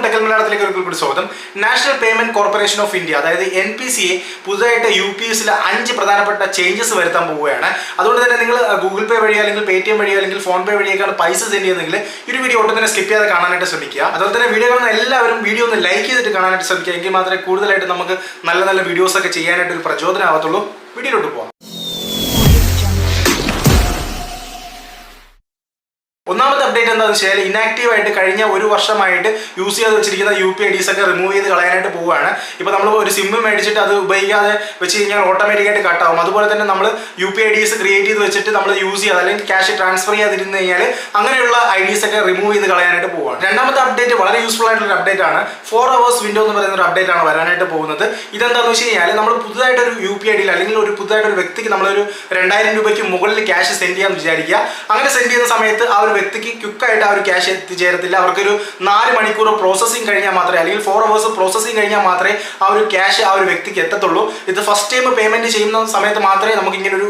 എല്ലാവർക്കും ടെക്കൽ മലയാളത്തിലേക്ക് ഒരു കൂടി സ്വാഗതം. National payment corporation of India അതായത് എൻ പി സി എ പുതുതായിട്ട് യു പി എസിൽ അഞ്ച് പ്രധാനപ്പെട്ട ചേഞ്ചസ് വരുത്താൻ പോവുകയാണ്. അതുകൊണ്ട് തന്നെ നിങ്ങൾ ഗൂഗിൾ പേ വഴി അല്ലെങ്കിൽ പേ ടി എം വഴി അല്ലെങ്കിൽ ഫോൺ പേ വഴിയൊക്കെയാണ് പൈസ സെൻഡ് ചെയ്യുന്നതെങ്കിൽ ഈ ഒരു വീഡിയോ ഒട്ടും തന്നെ സ്കിപ്പ് ചെയ്യാതെ കാണാനായിട്ട് ശ്രമിക്കുക. അതുപോലെ തന്നെ വീഡിയോ കാണുന്ന എല്ലാവരും വീഡിയോ ഒന്ന് ലൈക്ക് ചെയ്തിട്ട് കാണാനായിട്ട് ശ്രമിക്കുക. എങ്കിൽ മാത്രമേ കൂടുതലായിട്ട് നമുക്ക് നല്ല നല്ല വീഡിയോസ് ഒക്കെ ചെയ്യാനായിട്ട് ഒരു പ്രചോദനം ആവത്തുള്ളൂ. വീഡിയോയിലോട്ട് പോകാം എന്താണെന്ന് വെച്ചാൽ ഇനാക്റ്റീവ് ആയിട്ട് കഴിഞ്ഞ ഒരു വർഷമായിട്ട് യൂസ് ചെയ്ത് വെച്ചിരിക്കുന്ന യു പി ഐ ഡീസ് ഒക്കെ റിമൂവ് ചെയ്ത് കളയാനായിട്ട് പോവുകയാണ്. ഇപ്പോൾ നമ്മൾ ഒരു സിം മേടിച്ചിട്ട് അത് ഉപയോഗിക്കാതെ വെച്ച് കഴിഞ്ഞാൽ ഓട്ടോമാറ്റിക്കായിട്ട് കട്ടാവും അതുപോലെ തന്നെ നമ്മൾ U P I IDs create ചെയ്ത് വെച്ചിട്ട് നമ്മൾ യൂസ് ചെയ്യാതെ അല്ലെങ്കിൽ ക്യാഷ് ട്രാൻസ്ഫർ ചെയ്യാതിരുന്ന് കഴിഞ്ഞാൽ അങ്ങനെയുള്ള ഐ ഡീസ് ഒക്കെ റിമൂവ് ചെയ്ത് കളയാനായിട്ട് പോവുകയാണ്. രണ്ടാമത്തെ അപ്ഡേറ്റ് വളരെ യൂസ്ഫുൾ ആയിട്ടുള്ള ഒരു അപ്ഡേറ്റ് ആണ്. ഫോർ അവേഴ്സ് വിൻഡോ എന്ന് പറയുന്ന ഒരു അപ്ഡേറ്റ് ആണ് വരാനായിട്ട് പോകുന്നത്. ഇതെന്താണെന്ന് വെച്ച് കഴിഞ്ഞാൽ നമ്മൾ പുതുതായിട്ട് ഒരു യു പി ഐ ഡിയിൽ അല്ലെങ്കിൽ ഒരു പുതുതായിട്ട് ഒരു വ്യക്തിക്ക് നമ്മളൊരു രണ്ടായിരം രൂപയ്ക്ക് മുകളിൽ ക്യാഷ് സെൻഡ് ചെയ്യാൻ വിചാരിക്കുക. അങ്ങനെ സെൻഡ് ചെയ്യുന്ന സമയത്ത് ആ ഒരു വ്യക്തിക്ക് ക്വിക്കായിട്ട് ആ ഒരു ക്യാഷ് എത്തിച്ചേരത്തില്ല. അവർക്കൊരു നാല് മണിക്കൂർ പ്രോസസ്സിംഗ് കഴിഞ്ഞാൽ മാത്രമേ അല്ലെങ്കിൽ ഫോർ അവേഴ്സ് പ്രോസസ്സിംഗ് കഴിഞ്ഞാൽ മാത്രമേ ആ ഒരു ക്യാഷ് ആ ഒരു വ്യക്തിക്ക് എത്തത്തുള്ളൂ. ഇത് ഫസ്റ്റ് ടൈം പേയ്മെന്റ് ചെയ്യുന്ന സമയത്ത് മാത്രമേ നമുക്ക് ഇങ്ങനെ ഒരു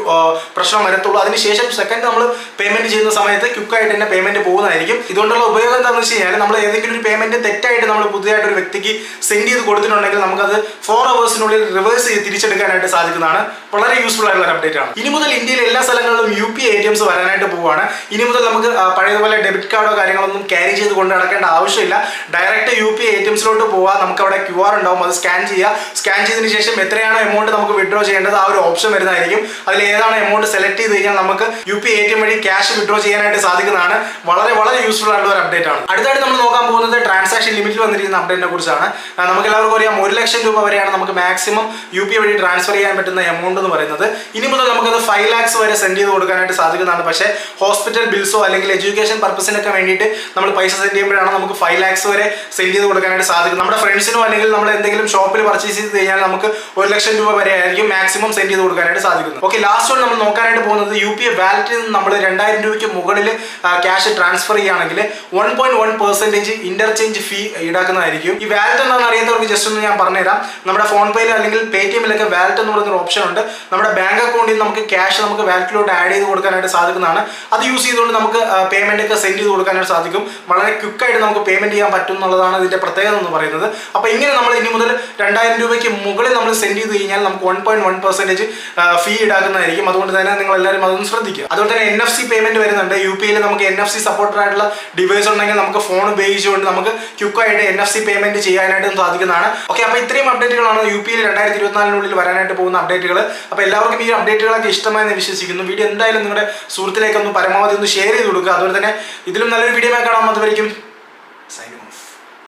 പ്രശ്നം വരത്തുള്ളൂ. അതിനുശേഷം സെക്കൻഡ് നമ്മൾ പേയ്മെന്റ് ചെയ്യുന്ന സമയത്ത് ക്വിക്കായിട്ട് തന്നെ പേയ്മെന്റ് പോകുന്നതായിരിക്കും. ഇതുകൊണ്ടുള്ള ഉപയോഗം എന്താണെന്ന് വെച്ച് കഴിഞ്ഞാൽ നമ്മൾ ഏതെങ്കിലും ഒരു പേയ്മെന്റ് തെറ്റായിട്ട് നമ്മൾ പുതിയതായിട്ട് ഒരു വ്യക്തിക്ക് സെൻഡ് ചെയ്ത് കൊടുത്തിട്ടുണ്ടെങ്കിൽ നമുക്കത് ഫോർ അവേഴ്സിനുള്ളിൽ റിവേഴ്സ് ചെയ്ത് തിരിച്ചെടുക്കാനായിട്ട് സാധിക്കുന്നതാണ്. വളരെ യൂസ്ഫുൾ ആയിട്ടുള്ള അപ്ഡേറ്റ് ആണ്. ഇനി മുതൽ ഇന്ത്യയിലെ എല്ലാ സ്ഥലങ്ങളിലും U P A T Ms വരാനായിട്ട് പോവുകയാണ്. ഇനി മുതൽ നമുക്ക് പഴയതുപോലെ ഡെബിറ്റ് കാർഡോ കാര്യങ്ങളൊന്നും ക്യാരി ചെയ്ത് കൊണ്ട് നടക്കേണ്ട ആവശ്യമില്ല. Direct U P A T എംസിലോട്ട് പോവാം. നമുക്ക് അവിടെ ക്യു ആർ ഉണ്ടാവും. അത് സ്കാൻ ചെയ്യുക സ്കാൻ ചെയ്തതിന് ശേഷം എത്രയാണോ എമൗണ്ട് നമുക്ക് വിഡ്രോ ചെയ്യേണ്ടത് ആ ഒരു ഓപ്ഷൻ വരുന്നതായിരിക്കും. അതിൽ ഏതാണ് എമൗണ്ട് സെലക്ട് ചെയ്ത് കഴിഞ്ഞാൽ നമുക്ക് U P A T M വഴി ക്യാഷ് വിഡ്രോ ചെയ്യാനായിട്ട് സാധിക്കുന്നതാണ്. വളരെ വളരെ യൂസ്ഫുൾ ആയിട്ടുള്ള ഒരു അപ്ഡേറ്റ് ആണ്. അടുത്തായിട്ട് നമ്മൾ നോക്കാൻ പോകുന്നത് ട്രാൻസാക്ഷൻ ലിമിറ്റിൽ വന്നിരിക്കുന്ന അപ്ഡേറ്റിനെ കുറിച്ചാണ്. നമുക്ക് എല്ലാവർക്കും ലക്ഷം രൂപ വരെയാണ് നമുക്ക് മാക്സിമം യു പി വഴി ട്രാൻസ്ഫർ ചെയ്യാൻ പറ്റുന്ന എമൗണ്ട് എന്ന് പറയുന്നത്. ഇനി മുതൽ നമുക്കത് ഫൈവ് ലാക്സ് വരെ സെൻഡ് ചെയ്ത് കൊടുക്കാനായിട്ട് സാധിക്കുന്നതാണ്. പക്ഷേ ഹോസ്പിറ്റൽ ബിൽസോ അല്ലെങ്കിൽ എഡ്യൂക്കേഷൻ പർപ്പസിനൊക്കെ വേണ്ടിയിട്ട് നമ്മൾ പൈസ സെൻഡ് ചെയ്യുമ്പോഴാണ് നമുക്ക് ഫൈവ് ലാക്സ് വരെ സെൻഡ് ചെയ്ത് കൊടുക്കാനായിട്ട് സാധിക്കും നമ്മുടെ ഫ്രണ്ട്സിനോ അല്ലെങ്കിൽ നമ്മൾ എന്തെങ്കിലും ഷോപ്പിൽ പർച്ചേസ് ചെയ്ത് കഴിഞ്ഞാൽ നമുക്ക് ഒരു ലക്ഷം രൂപ വരെ ആയിരിക്കും മാക്സിമം സെൻഡ് ചെയ്ത് കൊടുക്കാനായിട്ട് സാധിക്കുന്നത്. ഓക്കെ ലാസ്റ്റ് വൺ നമ്മൾ നോക്കാനായിട്ട് പോകുന്നത് യു പി എ വാലറ്റിൽ നിന്ന് നമ്മൾ രണ്ടായിരം രൂപയ്ക്ക് മുകളിൽ ക്യാഷ് ട്രാൻസ്ഫർ ചെയ്യുകയാണെങ്കിൽ one point one percentage interchange fee ഈടാക്കുന്നതായിരിക്കും. ഈ വാലറ്റ് എന്താണെന്ന് അറിയാത്തവർക്ക് ജസ്റ്റ് ഒന്ന് ഞാൻ പറഞ്ഞുതരാം. നമ്മുടെ ഫോൺ പേയിൽ അല്ലെങ്കിൽ പേ ടി എമ്മിലൊക്കെ വാലറ്റ് എന്ന് പറയുന്ന ഓപ്ഷൻ ഉണ്ട്. നമ്മുടെ ബാങ്ക് അക്കൗണ്ടിൽ നമുക്ക് ക്യാഷ് നമുക്ക് വാലറ്റിലോട്ട് ആഡ് ചെയ്ത് കൊടുക്കാനായിട്ട് സാധിക്കുന്നതാണ്. അത് യൂസ് ചെയ്തുകൊണ്ട് നമുക്ക് പേയ്മെന്റ് ഒക്കെ സെൻഡ് ചെയ്ത് കൊടുക്കാനായിട്ട് സാധിക്കും. വളരെ ക്വിക്കായിട്ട് നമുക്ക് പേയ്മെന്റ് ചെയ്യാൻ പറ്റും എന്നുള്ളതാണ് ഇതിന്റെ പ്രത്യേകത എന്ന് പറയുന്നത്. അപ്പോൾ ഇങ്ങനെ നമ്മൾ ഇനി മുതൽ രണ്ടായിരം രൂപയ്ക്ക് മുകളിൽ നമ്മൾ സെൻഡ് ചെയ്ത് കഴിഞ്ഞാൽ നമുക്ക് one point one percentage fee ഈടാക്കുന്നതായിരിക്കും. അതുകൊണ്ട് തന്നെ നിങ്ങൾ എല്ലാവരും അതൊന്ന് ശ്രദ്ധിക്കുക. അതുപോലെ തന്നെ എൻ എഫ് സി പേയ്മെന്റ് വരുന്നുണ്ട്. യു പിയിൽ നമുക്ക് എൻ എഫ് സി സപ്പോർട്ടഡ് ആയിട്ടുള്ള ഡിവൈസ് ഉണ്ടെങ്കിൽ നമുക്ക് ഫോൺ ഉപയോഗിച്ചുകൊണ്ട് നമുക്ക് ക്യുക്കായിട്ട് എൻ എഫ് സി പേയ്മെന്റ് ചെയ്യാനായിട്ട് സാധിക്കുന്നതാണ്. ഓക്കെ അപ്പോൾ ഇത്രയും അപ്ഡേറ്റുകളാണ് യു പിയിൽ രണ്ടായിരത്തി ഇരുപത്തിനാലിനുള്ളിൽ വരാനായിട്ട് പോകുന്ന അപ്ഡേറ്റുകൾ അപ്പോൾ എല്ലാവർക്കും ഈ അപ്ഡേറ്റുകളൊക്കെ ഇഷ്ടമായെന്ന് വിശ്വസിക്കുന്നു. വീഡിയോ എന്തായാലും നിങ്ങളുടെ സുഹൃത്തിലേക്കൊന്ന് പരമാവധി ഒന്ന് ഷെയർ ചെയ്ത് കൊടുക്കുക. അതുപോലെ തന്നെ ഇതിലും നല്ലൊരു വീഡിയോ കാണാൻ അതുവരെയും